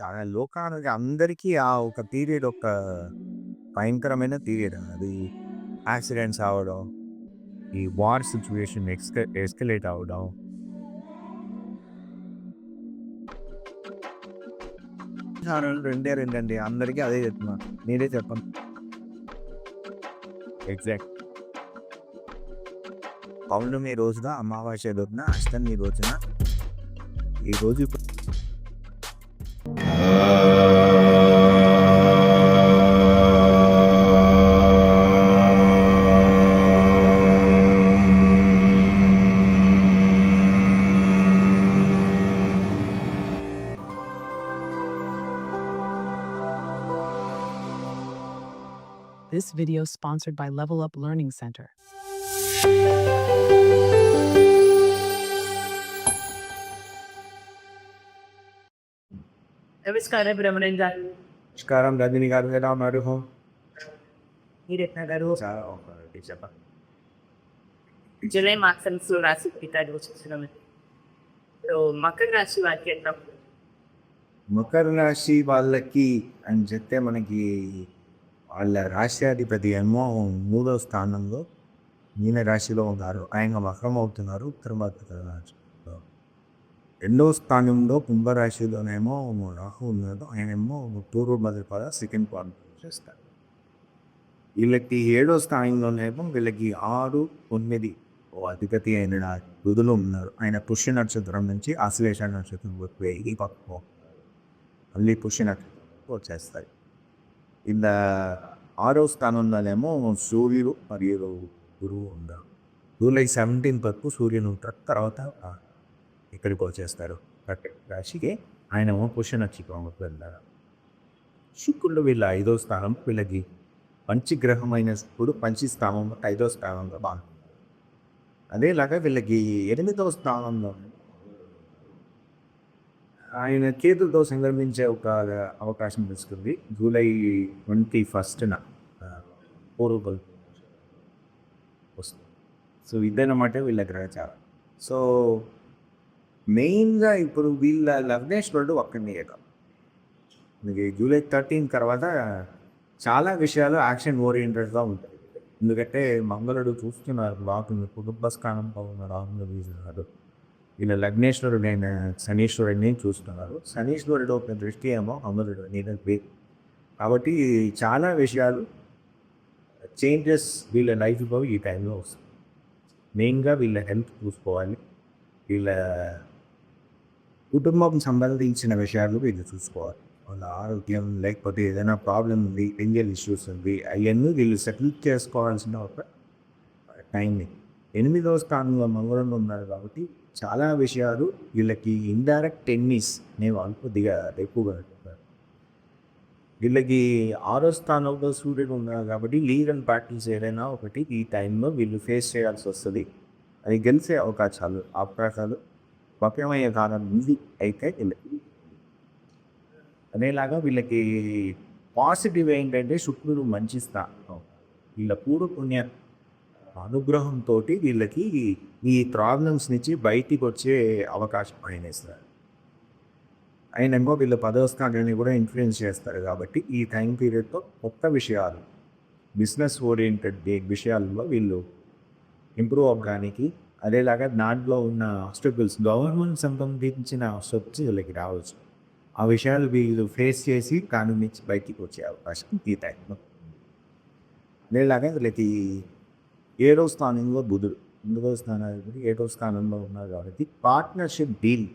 చాలా లోకానికి అందరికీ ఆ ఒక పీరియడ్ ఒక భయంకరమైన పీరియడ్ అది యాక్సిడెంట్స్ అవ్వడం ఈ వార్ సిచ్యువేషన్ ఎక్స్క ఎస్కలేట్ అవ్వడం. రెండే రెండండి అందరికీ అదే చెప్తున్నాను మీరే చెప్పండి. ఎగ్జాక్ట్. పౌర్ణమి రోజున అమావాస్య రోజున అష్టమి రోజున ఈ రోజు This video sponsored by Level Up Learning Center. నమస్కారం బ్రహ్మణం గారు నమస్కారం రజని గారు ఎలా ఉన్నారు మీరు ఎట్లా గారు చాలా ఒకటి చెప్పండి జూలై మాసంలో రాసి పెట్టారు చూస్తున్నాం సో మకర రాశి వారికి ఎట్లా మకర రాశి వాళ్ళకి అని చెప్తే మనకి వాళ్ళ రాష్ట్రాధిపతి ఏమో మూడో స్థానంలో మీన రాశిలో ఉన్నారు. ఆయన మకరం అవుతున్నారు. ఉత్తర భారత రెండో స్థానంలో కుంభరాశిలోనేమో రాహు ఉన్నాడు. ఆయనేమో పూర్వ భద్రపద సెకండ్ పార్ట్ చేస్తారు వీళ్ళకి ఏడో స్థానంలోనేమో వీళ్ళకి ఆరు తొమ్మిది ఓ అధిపతి అయిన బుధులు ఉన్నారు. ఆయన పుష్య నక్షత్రం నుంచి ఆశ్లేష నక్షత్రం వెయ్యి పక్కో మళ్ళీ పుష్య నక్షత్రం వచ్చేస్తాయి ఇలా ఆరో స్థానంలోనేమో సూర్యుడు మరియు గురువు ఉన్నారు. జూలై సెవెంటీన్ వరకు సూర్యుని ఉంటారు. తర్వాత ఇక్కడికి వచ్చేస్తారు. రాశికి ఆయన పుష్య నక్షత్రం వెళ్ళారు శుక్రుడు వీళ్ళ ఐదో స్థానం వీళ్ళకి మంచి గ్రహమైన శుక్రుడు మంచి స్థానంలో ఐదో స్థానంలో బాగుంటుంది. అదేలాగా వీళ్ళకి ఎనిమిదవ స్థానంలో ఆయన చేతులతో సంక్రమించే ఒక అవకాశం వస్తుంది జూలై ట్వంటీ ఫస్ట్న పూర్వ వస్తుంది. సో ఇదన్నమాట వీళ్ళ గ్రహచారం. సో మెయిన్గా ఇప్పుడు వీళ్ళ లగ్నేశ్వరుడు ఒక్కడిని మీకు జూలై థర్టీన్ తర్వాత చాలా విషయాలు యాక్షన్ ఓరియంటెడ్గా ఉంటాయి. ఎందుకంటే మంగళుడు చూస్తున్నారు బాగుంది కుటుంబ స్థానంలో ఉన్న రాహుల్ వీసున్నారు వీళ్ళ లగ్నేశ్వరుడు అయిన శనీశ్వరుడిని చూస్తున్నారు. శనీశ్వరుడు ఒక దృష్టి ఏమో అమరుడు నేను కాబట్టి చాలా విషయాలు చేంజెస్ వీళ్ళ లైఫ్లో ఈ టైంలో వస్తాయి. మెయిన్గా వీళ్ళ హెల్త్ చూసుకోవాలి. వీళ్ళ కుటుంబం సంబంధించిన విషయాలు వీళ్ళు చూసుకోవాలి. వాళ్ళ ఆరోగ్యం లేకపోతే ఏదైనా ప్రాబ్లం ఉంది ఎంజల్ ఇష్యూస్ ఉంది అవన్నీ వీళ్ళు సెటిల్ చేసుకోవాల్సిన ఒక టైంని ఎనిమిదవ స్థానంలో మంగళంలో ఉన్నారు కాబట్టి చాలా విషయాలు వీళ్ళకి ఇండైరెక్ట్ టెన్నిస్ నేను కొద్దిగా ఎక్కువగా వీళ్ళకి ఆరో స్థానంలో సూర్యుడు ఉన్నారు కాబట్టి లీగల్ పార్టీస్ ఏదైనా ఒకటి ఈ టైంలో వీళ్ళు ఫేస్ చేయాల్సి వస్తుంది. అది గెలిచే అవకాశాలు అవకాశాలు పప్యమయ్యే కాలం ఉంది అయితే వీళ్ళకి. అదేలాగా వీళ్ళకి పాజిటివ్ ఏంటంటే శుక్రుడు మంచి స్థానం వీళ్ళ పూర్వ పుణ్య అనుగ్రహంతో వీళ్ళకి ఈ ప్రాబ్లమ్స్ నుంచి బయటికి వచ్చే అవకాశం ఆయన ఇస్తారు. ఆయన ఇంకో వీళ్ళ పదవ స్థానాన్ని కూడా ఇన్ఫ్లుయెన్స్ చేస్తారు కాబట్టి ఈ టైం పీరియడ్తో కొత్త విషయాలు బిజినెస్ ఓరియంటెడ్ విషయాల్లో వీళ్ళు ఇంప్రూవ్ అవ్వడానికి అదేలాగా దాంట్లో ఉన్న ఆబ్స్టకల్స్ గవర్నమెంట్ సంబంధించిన ఆబ్స్టకల్స్ వీళ్ళకి రావచ్చు. ఆ విషయాలు వీళ్ళు ఫేస్ చేసి దాని నుంచి బయటికి వచ్చే అవకాశం ఈ టైంలో అదేలాగా వీళ్ళకి ఏడో స్థానంలో బుధుడు ఎనిమిదవ స్థానాధిపతి ఏడో స్థానంలో ఉన్నారు కాబట్టి పార్ట్నర్షిప్ డీల్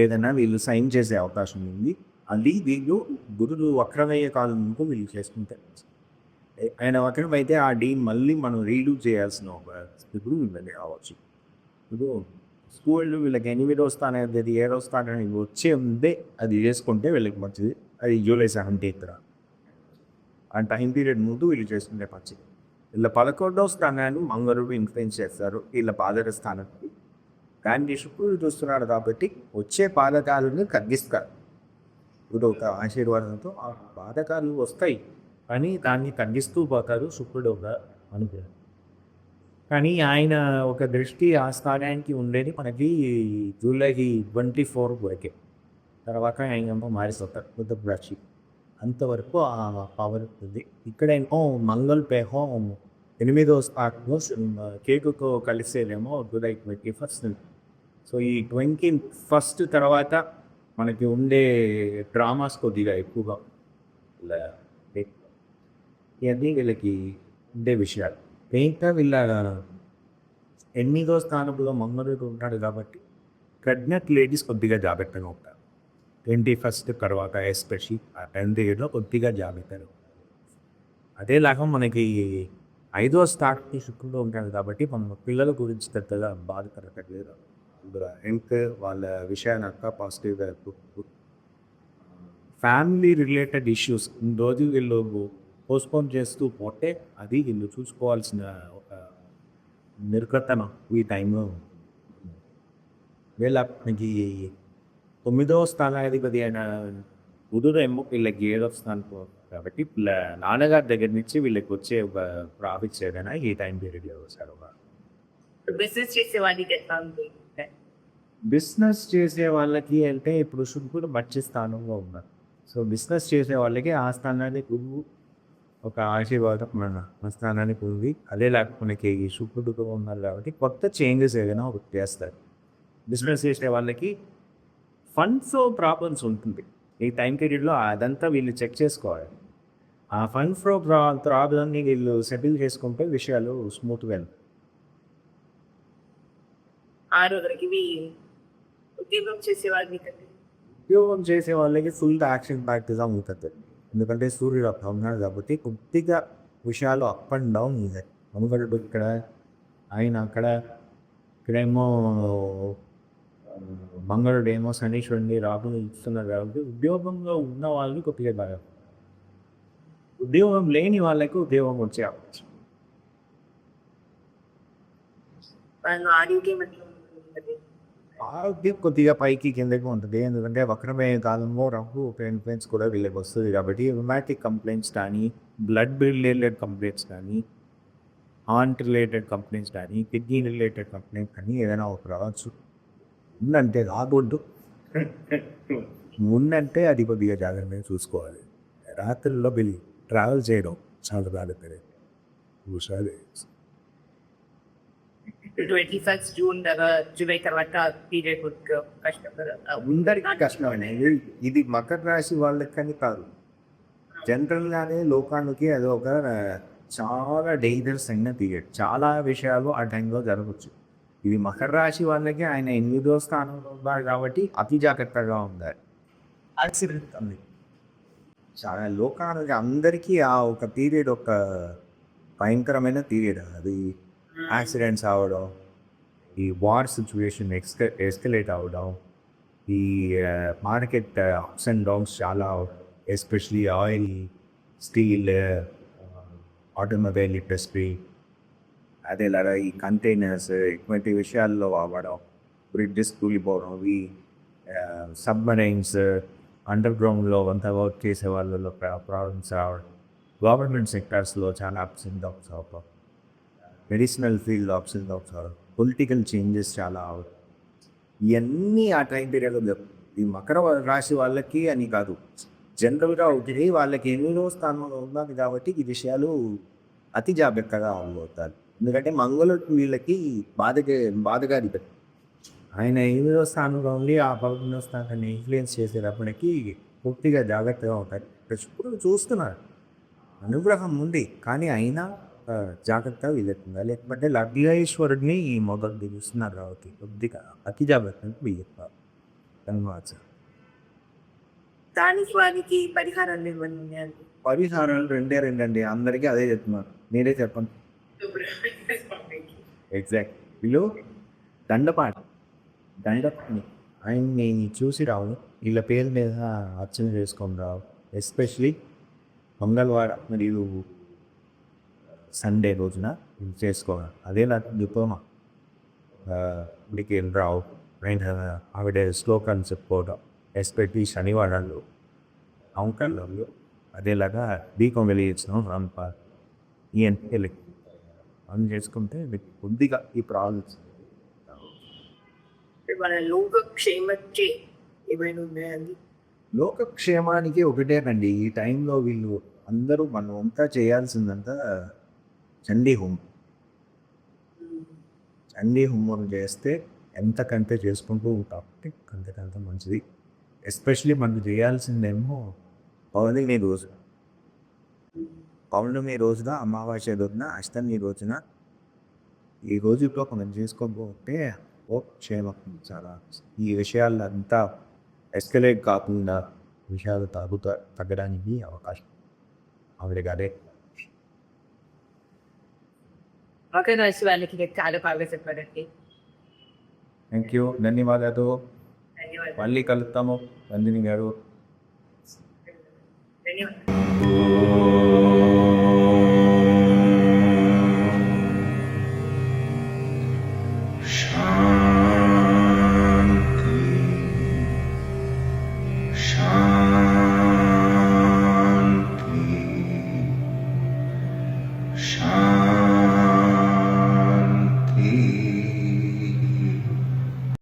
ఏదైనా వీళ్ళు సైన్ చేసే అవకాశం ఉంది. అది వీళ్ళు గురుడు వక్రమయ్యే కాలం వరకు వీళ్ళు చేసుకుంటారు ఆయన వక్రమైతే ఆ డీల్ మళ్ళీ మనం రీడూ చేయాల్సిన ఒక స్థితిలో వీళ్ళకి రావచ్చు. ఇప్పుడు స్కూళ్ళు వీళ్ళకి ఎనిమిదో స్థానాధిపతి ఏడో స్థానానికి వచ్చే ఉందే అది చేసుకుంటే వీళ్ళకి మంచిది. అది జూలై సెవెంటీన్త్ ఆ టైం పీరియడ్ ముందు వీళ్ళు చేసుకుంటే మంచిది. వీళ్ళ పదకొండవ స్థానాన్ని మంగళూరు ఇన్ఫ్లుయెన్స్ చేస్తారు. వీళ్ళ పాదర స్థానానికి దాన్ని శుక్రుడు చూస్తున్నాడు కాబట్టి వచ్చే పాదకాలను తగ్గిస్తారు ఇప్పుడు ఒక ఆశీర్వాదంతో ఆ బాధకాలు వస్తాయి. కానీ దాన్ని తగ్గిస్తూ పోతారు శుక్రుడు ఒక అనుగ్రహం. కానీ ఆయన ఒక దృష్టి ఆ స్థానానికి ఉండేది మనకి జూలై ట్వంటీ ఫోర్ వరకే. తర్వాత ఆయన మారిపోతారు బుద్ధ రాశి అంతవరకు ఆ పవర్ ఉంది. ఇక్కడేమో మంగళ పేహం ఎనిమిదో స్థానంలో కేకుతో కలిసేదేమో జూలై ట్వంటీ ఫస్ట్. సో ఈ ట్వంటీ ఫస్ట్ తర్వాత మనకి ఉండే డ్రామాస్ కొద్దిగా ఎక్కువగా ఇవన్నీ వీళ్ళకి ఉండే విషయాలు. ఇంకా వీళ్ళ ఎనిమిదో స్థానంలో మంగళూరు ఉంటాడు కాబట్టి ప్రెగ్నెంట్ లేడీస్ కొద్దిగా జాగ్రత్తగా ఉంటారు. ట్వంటీ ఫస్ట్ తర్వాత ఎస్పెషల్ ఆ టెన్త్ ఇయర్లో కొద్దిగా జాగ్రత్తగా అదేలాగా మనకి ఐదో స్టార్ట్ శుక్రుడు ఉంటాడు కాబట్టి మనం పిల్లల గురించి పెద్దగా బాధపడట్లేదు హెల్త్ వాళ్ళ విషయాన్ని అంతా పాజిటివ్గా ఫ్యామిలీ రిలేటెడ్ ఇష్యూస్ రోజు వీళ్ళు పోస్ట్పోన్ చేస్తూ పోతే అది వీళ్ళు చూసుకోవాల్సిన ఒక నిర్గతనం ఈ టైంలో వీళ్ళ మనకి తొమ్మిదవ స్థానాధిపతి అయిన ఏమో వీళ్ళకి ఏడవ స్థానం కాబట్టి నాన్నగారి దగ్గర నుంచి వీళ్ళకి వచ్చే ఒక ప్రాఫిట్స్ ఏదైనా ఈ టైం పీరియడ్లో వస్తారు ఒక బిజినెస్ చేసే ఉంది? బిజినెస్ చేసే వాళ్ళకి అంటే ఇప్పుడు శుక్రుడు మంచి స్థానంలో ఉన్నారు సో బిజినెస్ చేసే వాళ్ళకి ఆ స్థానానికి గురువు ఒక ఆశీర్వాదం మన స్థానానికి ఉంది అదే లేకపోతే ఈ శుక్రుడుగా ఉన్నారు కాబట్టి కొత్త చేంజెస్ ఏదైనా ఒకటి చేస్తారు. బిజినెస్ చేసే వాళ్ళకి ఫండ్స్ ప్రాబ్లమ్స్ ఉంటుంది. ఈ టైం పీరియడ్లో అదంతా వీళ్ళు చెక్ చేసుకోవాలి. ఆ ఫండ్ ఫ్లో ప్రాబ్లమ్ని వీళ్ళు సెటిల్ చేసుకుంటే విషయాలు స్మూత్గా వెళ్తాయి ఉద్యోగం చేసే వాడికి ఉద్యోగం చేసే వాళ్ళకి ఫుల్ యాక్షన్ ప్యాక్ట్గా ఉంటుంది ఎందుకంటే సూర్యుడు అక్కడ ఉన్నాడు కాబట్టి కొద్దిగా విషయాలు అప్ అండ్ డౌన్ ఉంటాయి. ఎందుకంటే ఇక్కడ ఆయన అక్కడ ఇక్కడేమో మంగళుడు ఏమో శనీశ్వరుని రాహుని ఇస్తున్నారు కాబట్టి ఉద్యోగంలో ఉన్న వాళ్ళకి కొద్దిగా బాగా ఉద్యోగం లేని వాళ్ళకి ఉద్యోగం వచ్చే అవకాశం ఆరోగ్యం కొద్దిగా పైకి కిందకి ఉంటుంది. ఎందుకంటే వక్రమైన కాలంలో ఒక ఇన్ఫ్లుయెన్స్ కూడా వీళ్ళకి వస్తుంది కాబట్టి రొమాటిక్ కంప్లైంట్స్ కానీ బ్లడ్ రిలేటెడ్ కంప్లైంట్స్ కానీ హార్ట్ రిలేటెడ్ కంప్లైంట్స్ కానీ కిడ్నీ రిలేటెడ్ కంప్లైంట్ కానీ ఏదైనా ఒక రావచ్చు. ఉందంటే రాకూడదు. ఉందంటే అది కొద్దిగా జాగ్రత్తగా చూసుకోవాలి. రాత్రుల్లో వెళ్ళి ట్రావెల్ చేయడం చాలా జాగ్రత్తగా చూసాలి ట్వంటీ ఫస్ట్ జూన్ దాకా జూలై తర్వాత పీరియడ్ కష్టం కదా? అందరికీ కష్టమే ఇది మకర రాశి వాళ్ళకని కాదు. జనరల్గానే లోకానికి అది ఒక చాలా డేంజరస్ అయిన పీరియడ్ చాలా విషయాలు ఆ టైంలో జరగవచ్చు ఇది మకర రాశి వాళ్ళకి ఆయన ఎనిమిదో స్థానంలో ఉన్నారు కాబట్టి అతి జాగ్రత్తగా ఉండాలి. యాక్సిడెంట్ ఉంది చాలా లోకానికి అందరికీ ఆ ఒక పీరియడ్ ఒక భయంకరమైన పీరియడ్ అది యాక్సిడెంట్స్ అవ్వడం ఈ వార్ సిచ్యువేషన్ ఎక్స్క ఎస్కలేట్ అవ్వడం ఈ మార్కెట్ అప్స్ అండ్ డౌన్స్ చాలా especially oil steel automobile industry అదే అదేలాగా ఈ కంటైనర్స్ ఇటువంటి విషయాల్లో అవ్వడం బ్రిడ్జెస్ కూలిపోవడం ఇవి సబ్మరైన్స్ అండర్ గ్రౌండ్లో అంతా వర్క్ చేసే వాళ్ళలో ప్రాబ్లమ్స్ రావడం. గవర్నమెంట్ సెక్టర్స్లో చాలా అప్స్ అండ్ డౌన్స్ అవ్వడం. Medicinal field ups and downs అవ్వడం. పొలిటికల్ చేంజెస్ చాలా అవడం ఇవన్నీ ఆ టైం పీరియడ్లో ఈ మకర రాశి వాళ్ళకి అని కాదు. జనరల్గా ఒకటి వాళ్ళకి ఎనిమిదో స్థానంలో ఉన్నది కాబట్టి ఈ విషయాలు అతి జాగ్రత్తగా అవ్వబోతారు ఎందుకంటే మంగళుడు వీళ్ళకి బాధగా బాధగా ఆయన ఎనిమిదో స్థానంలో ఉండి ఆ పదకొండో స్థానాన్ని ఇన్ఫ్లుయెన్స్ చేసేటప్పటికి పూర్తిగా జాగ్రత్తగా ఉంటారు. శుక్రుడు చూస్తున్నారు. అనుగ్రహం ఉంది. కానీ అయినా జాగ్రత్తగా వీళ్ళకుండా లేకపోతే లగ్నేశ్వరుడిని మొదలు దిగుస్తున్నారు కాబట్టి కొద్దిగా అతి జాగ్రత్తగా వీళ్ళు ధన్యవాదాలు సార్. దానికి వారికి పరిహారాలు పరిహారాలు రెండే రెండండి. అందరికీ అదే చెప్తున్నారు. మీరే చెప్పండి. ఎగ్జాక్ట్ వీళ్ళు దండపాట. దండపాణి ఆయన్ని చూసి రావు. వీళ్ళ పేరు మీద అర్చన చేసుకొని రావు. ఎస్పెషలీ మంగళవారం మరియు సండే రోజున ఇది చేసుకోవాలి. అదే నా డిప్లొమా గుడికి రావు. ఆయన ఆవిడ శ్లోకాన్ని చెప్పుకోవడం ఎస్పెషలీ శనివారాలు అంకల్లో అదేలాగా దీపం వెలిగించడం రంప ఇవన్నీ అని చేసుకుంటే మీకు కొద్దిగా ఈ ప్రాబ్లమ్స్. మన లోక క్షేమచ్చే ఏమైనా ఉన్నాయండి లోకక్షేమానికి ఒకటేనండి. ఈ టైంలో వీళ్ళు అందరూ మనం అంతా చేయాల్సిందంతా చండీ హోమం. చండీ హోమం చేస్తే ఎంతకంటే చేసుకుంటూ ఉంటాం అంతకంత మంచిది. ఎస్పెషలీ మనం చేయాల్సిందేమో పౌర్ణమి రోజు. పౌర్ణమి రోజున అమావాస్య రోజున అష్టమి రోజున ఈ రోజుల్లో మనం చేసుకోకపోతే ఓ క్షేమం చాలా. ఈ విషయాలంతా ఎస్కలేట్ కాకుండా విషయాలు తగ్గుతా తగ్గడానికి అవకాశం. ఆవిడ గారే. రాశి వాళ్ళకి చాలా బాగా చెప్పారండి. థ్యాంక్ యూ ధన్యవాదాలు. ధన్యవాదాలు. మళ్ళీ కలుస్తాము నందిని గారు. ధన్యవాదాలు.